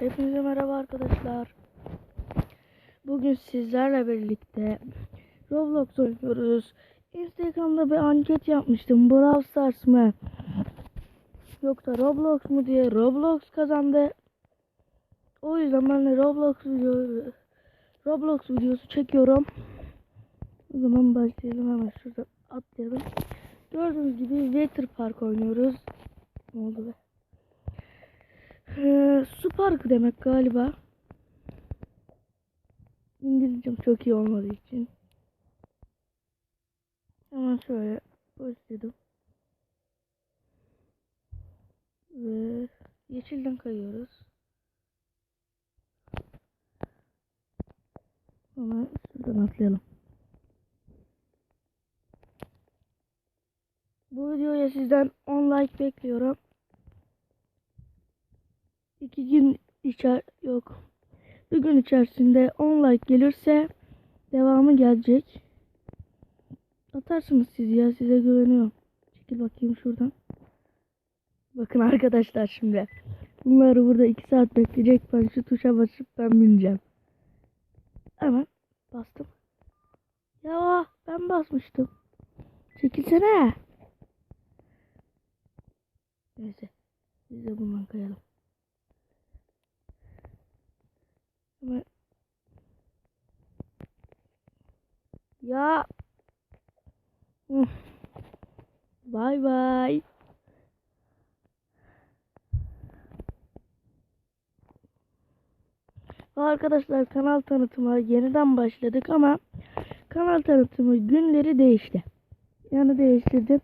Hepinize merhaba arkadaşlar. Bugün sizlerle birlikte Roblox oynuyoruz. Instagram'da bir anket yapmıştım. Brawl Stars mı? Yoksa Roblox mu diye. Roblox kazandı. O yüzden ben de Roblox video Roblox videosu çekiyorum. O zaman başlayalım hemen şurada atlayalım. Gördüğünüz gibi Water Park oynuyoruz. Ne oldu be? Ee, su parkı demek galiba. İngilizcem çok iyi olmadığı için. Hemen şöyle başladım. Ve yeşilden kayıyoruz. Hemen şuradan atlayalım. Bu videoya sizden 10 like bekliyorum. İki gün içer yok. Bir gün içerisinde 10 like gelirse devamı gelecek. Atarsınız siz ya size güveniyorum. Çekil bakayım şuradan. Bakın arkadaşlar şimdi. Bunları burada 2 saat bekleyecek. Ben şu tuşa basıp ben bineceğim. Hemen bastım. Ya ben basmıştım. Çekilsene. Neyse. Biz de bundan kayalım. Hemen. Ya. Bay bay. Arkadaşlar kanal tanıtımı yeniden başladık ama kanal tanıtımı günleri değişti. Yani değiştirdim.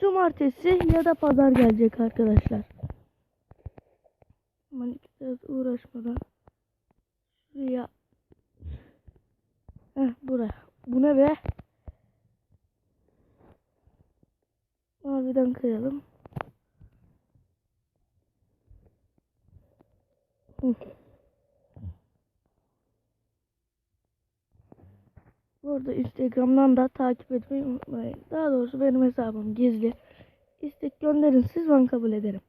Cumartesi ya da pazar gelecek arkadaşlar. Aman biraz uğraşmadan. Şuraya. Heh buraya. Bu ne be? Maviden kayalım. Hı. Bu arada Instagram'dan da takip etmeyi unutmayın. Daha doğrusu benim hesabım gizli. İstek gönderin siz ben kabul ederim.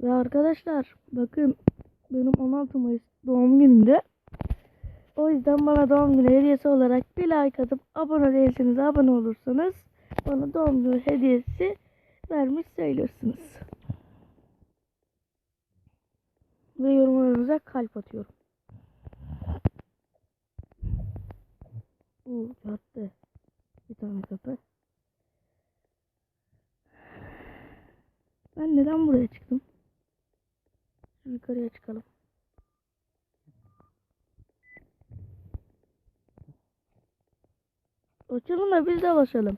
Ve arkadaşlar bakın benim 16 Mayıs doğum günümde. O yüzden bana doğum günü hediyesi olarak bir like atıp abone değilseniz abone olursanız bana doğum günü hediyesi vermiş sayılırsınız. Ve yorumlarınıza kalp atıyorum. Uuu çarptı. Bir tane kapı. Ben neden buraya çıktım? Yukarıya çıkalım. Açalım da biz de basalım.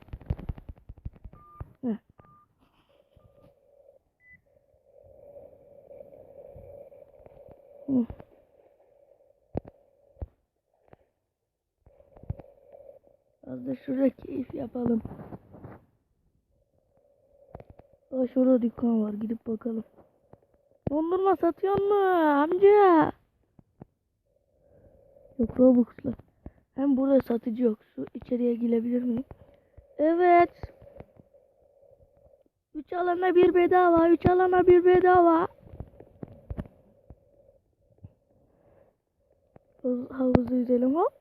Az da şurada keyif yapalım. Aa, şurada dükkan var gidip bakalım. Dondurma satıyor mu amca? Yok Robux'la. Hem burada satıcı yok. Şu içeriye girebilir miyim? Evet. 3 alana bir bedava. 3 alana bir bedava. Havuz- Havuzu yüzelim hop.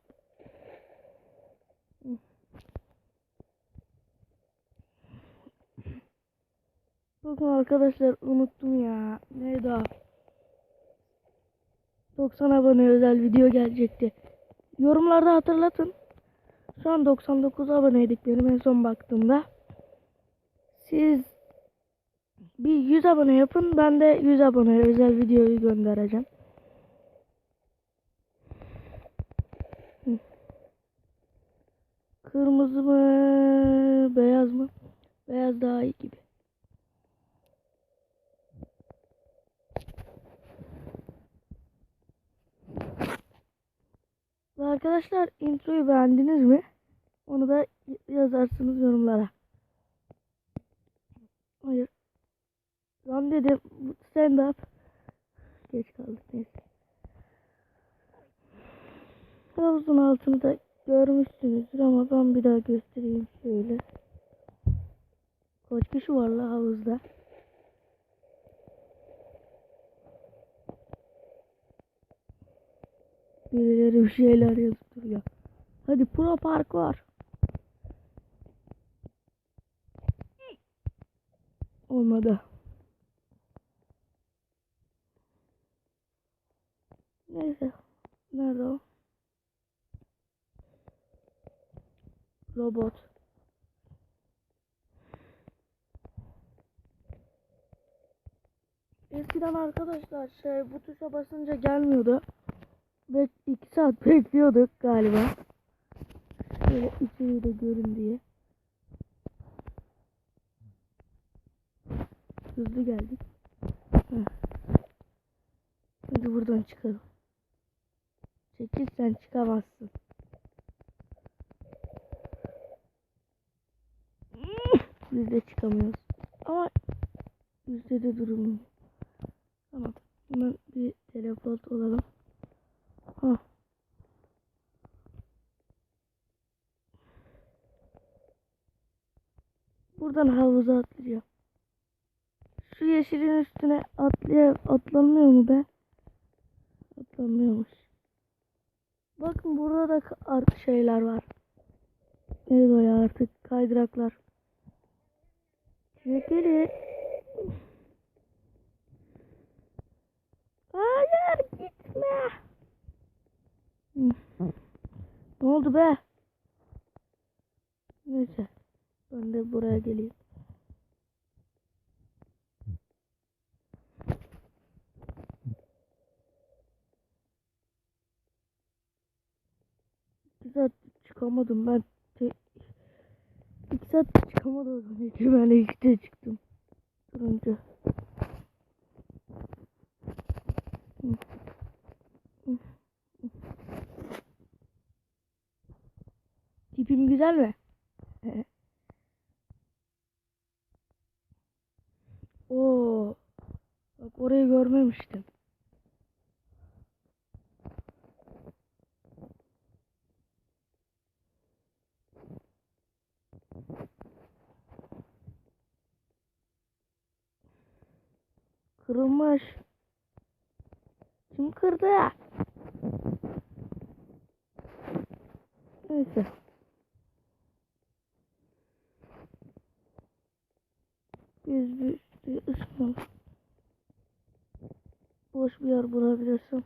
Bakın arkadaşlar unuttum ya. Neydi o? 90 abone özel video gelecekti. Yorumlarda hatırlatın. Şu an 99 aboneydik benim en son baktığımda. Siz bir 100 abone yapın. Ben de 100 abone özel videoyu göndereceğim. Kırmızı mı? Beyaz mı? Beyaz daha iyi gibi. Arkadaşlar introyu beğendiniz mi? Onu da yazarsınız yorumlara. Hayır. Lan dedim stand up. Geç kaldık neyse. Havuzun altını da görmüşsünüzdür ama ben bir daha göstereyim şöyle. Kaç kişi var la havuzda? Bir şeyler yazıp duruyor. Hadi pro parkur. Olmadı. Neyse. Nerede o? Robot. Eskiden arkadaşlar şey bu tuşa basınca gelmiyordu. Ve 2 saat bekliyorduk galiba. Şöyle içeriği de görün diye. Hızlı geldik. Heh. Hadi buradan çıkalım. Çekil sen çıkamazsın. Biz de çıkamıyoruz. Ama yüzde de durum. Tamam. Hemen bir teleport olalım. Buradan havuza atlayacağım. Şu yeşilin üstüne atlaya atlanmıyor mu be? Atlanmıyormuş. Bakın burada da artık şeyler var. O ya artık kaydıraklar. Çekili. Hayır gitme. Hı. Ne oldu be? Neyse. Ben de buraya geleyim. İki saat çıkamadım ben. İki saat çıkamadım. Ben işte çıktım. Turuncu. Hı. Hı. Hı. Tipim güzel mi? Oo. Bak orayı görmemiştim. Kırılmış. Kim kırdı? Neyse. Biz bir, ısınalım. Boş bir yer bulabilirsem.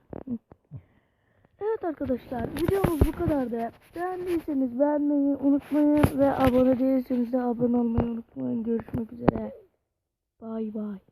Evet arkadaşlar videomuz bu kadardı. Beğendiyseniz beğenmeyi unutmayın ve abone değilseniz de abone olmayı unutmayın. Görüşmek üzere. Bay bay.